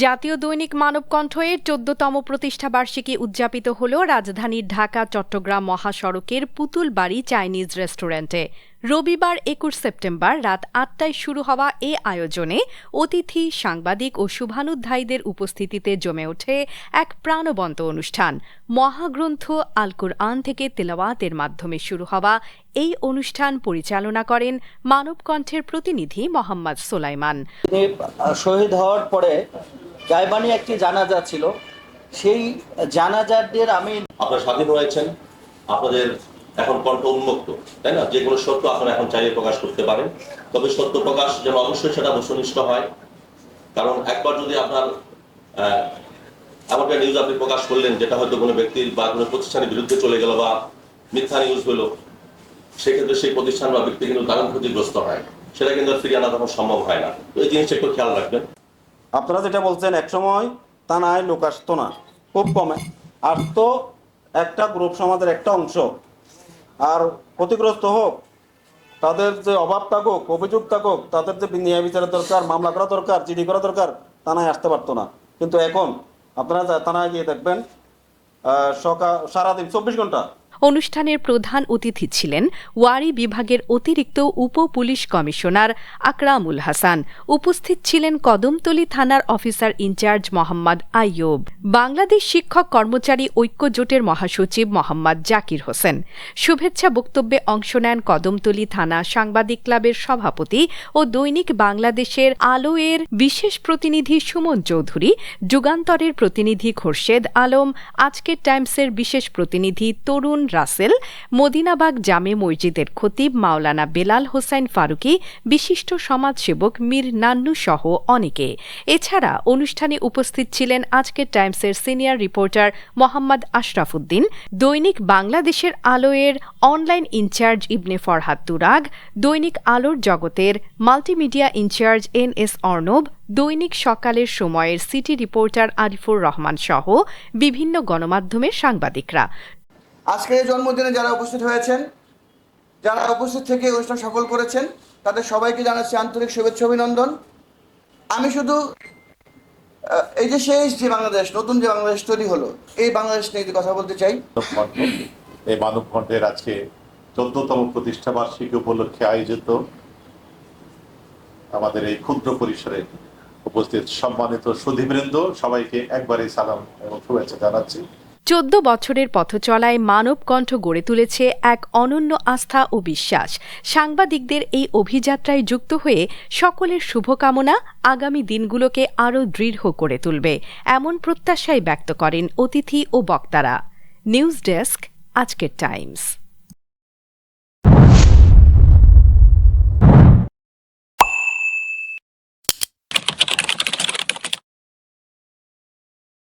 জাতীয় দৈনিক মানবকণ্ঠ এর চোদ্দতম প্রতিষ্ঠাবার্ষিকী উদযাপিত হল রাজধানীর ঢাকা, চট্টগ্রাম মহাসড়কের পুতুলবাড়ি চাইনিজ রেস্টুরেন্টে। রবিবার একুশ সেপ্টেম্বর রাত আটটায় শুরু হওয়া এ আয়োজনে অতিথি, সাংবাদিক ও শুভানুধ্যায়ীদের উপস্থিতিতে জমে ওঠে এক প্রাণবন্ত অনুষ্ঠান। মহাগ্রন্থ আলকুর আন থেকে তেলাওয়াতের মাধ্যমে শুরু হওয়া এই অনুষ্ঠান পরিচালনা করেন মানবকণ্ঠের প্রতিনিধি মোহাম্মদ সোলাইমান। শহীদ হওয়ার পরে গাইবানি একটি জানাজা ছিল। সেই জানাজারদের আমি আপনারা স্বাধীন হয়েছেন আপনাদের এখন কণ্ঠ উন্মুক্ত তাই না? যে কোনো সত্য আপনারা এখন চাইলে প্রকাশ করতে পারেন। তবে সত্য প্রকাশ যেন অবশ্যই সেটা বস্তুনিষ্ঠ হয়। কারণ একবার যদি আপনার আহ, এমন একটা নিউজ আপনি প্রকাশ করলেন যেটা হয়তো কোনো ব্যক্তির বা কোনো প্রতিষ্ঠানের বিরুদ্ধে চলে গেল বা মিথ্যা নিউজ হলো সেক্ষেত্রে সেই প্রতিষ্ঠান বা ব্যক্তি কিন্তু দারুণ ক্ষতিগ্রস্ত হয়। সেটা কিন্তু ফিরিয়ে আনা তখন সম্ভব হয় না। এই জিনিসটা একটু খেয়াল রাখবেন। আপনারা যেটা বলছেন একসময় তা নাই লোক আসতো না, খুব কমে। আসতো একটা গ্রুপ সমাজের একটা অংশ। আর ক্ষতিগ্রস্ত হোক, তাদের যে অভাব থাকুক, অভিযোগ থাকুক, তাদের যে ন্যায় বিচারের দরকার, মামলা করা দরকার জিডি করা দরকার, থানায় আসতে পারতো না। কিন্তু এখন আপনারা থানায় গিয়ে দেখবেন সকাল সারাদিন চব্বিশ ঘণ্টা অনুষ্ঠানের প্রধান অতিথি ছিলেন ওয়ারি বিভাগের অতিরিক্ত উপ পুলিশ কমিশনার আকরামুল হাসান। উপস্থিত ছিলেন কদমতলী থানার officer in charge Mohammad Ayub. Bangladesh শিক্ষক কর্মচারী ঐক্য জোটের মহাসচিব মোহাম্মদ জাকির হোসেন। শুভেচ্ছা বক্তব্যে অংশ নেন কদমতলী থানা সাংবাদিক ক্লাবের সভাপতি ও দৈনিক বাংলাদেশের আলো এর বিশেষ প্রতিনিধি সুমন চৌধুরী, যুগান্তরের প্রতিনিধি খোরশেদ আলম, আজকের টাইমসের বিশেষ প্রতিনিধি তরুণ রাসেল, মদিনাবাগ জামে মসজিদের খতিব মাওলানা বেলাল হোসেন ফারুকি, বিশিষ্ট সমাজসেবক মীর নান্নু সহ অনেকে। এছাড়া অনুষ্ঠানে উপস্থিত ছিলেন আজকের টাইমসের সিনিয়র রিপোর্টার মোহাম্মদ আশরাফুদ্দিন, দৈনিক বাংলাদেশের আলোয়ের online in charge Ibne Farhad Turag, দৈনিক আলোর জগতের multimedia in charge N S Arnab, দৈনিক সকালের সময়ের সিটি রিপোর্টার আরিফুর রহমান সহ বিভিন্ন গণমাধ্যমের সাংবাদিকরা। আজকের এই জন্মদিনে যারা উপস্থিত হয়েছেন, যারা উপস্থিত থেকে অনুষ্ঠান সফল করেছেন, তাদের সবাইকে জানাচ্ছি আন্তরিক শুভেচ্ছা, অভিনন্দন। আমি শুধু এই যে শেষ যে বাংলাদেশ, নতুন যে বাংলাদেশ তৈরি হলো, এই বাংলাদেশ নিয়ে কথা বলতে চাই। এই মানবকণ্ঠের আজকে চোদ্দতম প্রতিষ্ঠা বার্ষিকী উপলক্ষে আয়োজিত আমাদের এই ক্ষুদ্র পরিসরে উপস্থিত সম্মানিত সুধীবৃন্দ, সবাইকে একবারই সালাম এবং শুভেচ্ছা জানাচ্ছি। চোদ্দ বছরের পথচলায় মানবকণ্ঠ গড়ে তুলেছে এক অনন্য আস্থা ও বিশ্বাস। সাংবাদিকদের এই অভিযাত্রায় যুক্ত হয়ে সকলের শুভকামনা আগামী দিনগুলোকে আরও দৃঢ় করে তুলবে, এমন প্রত্যাশাই ব্যক্ত করেন অতিথি ও বক্তারা। নিউজ ডেস্ক, আজকের টাইমস।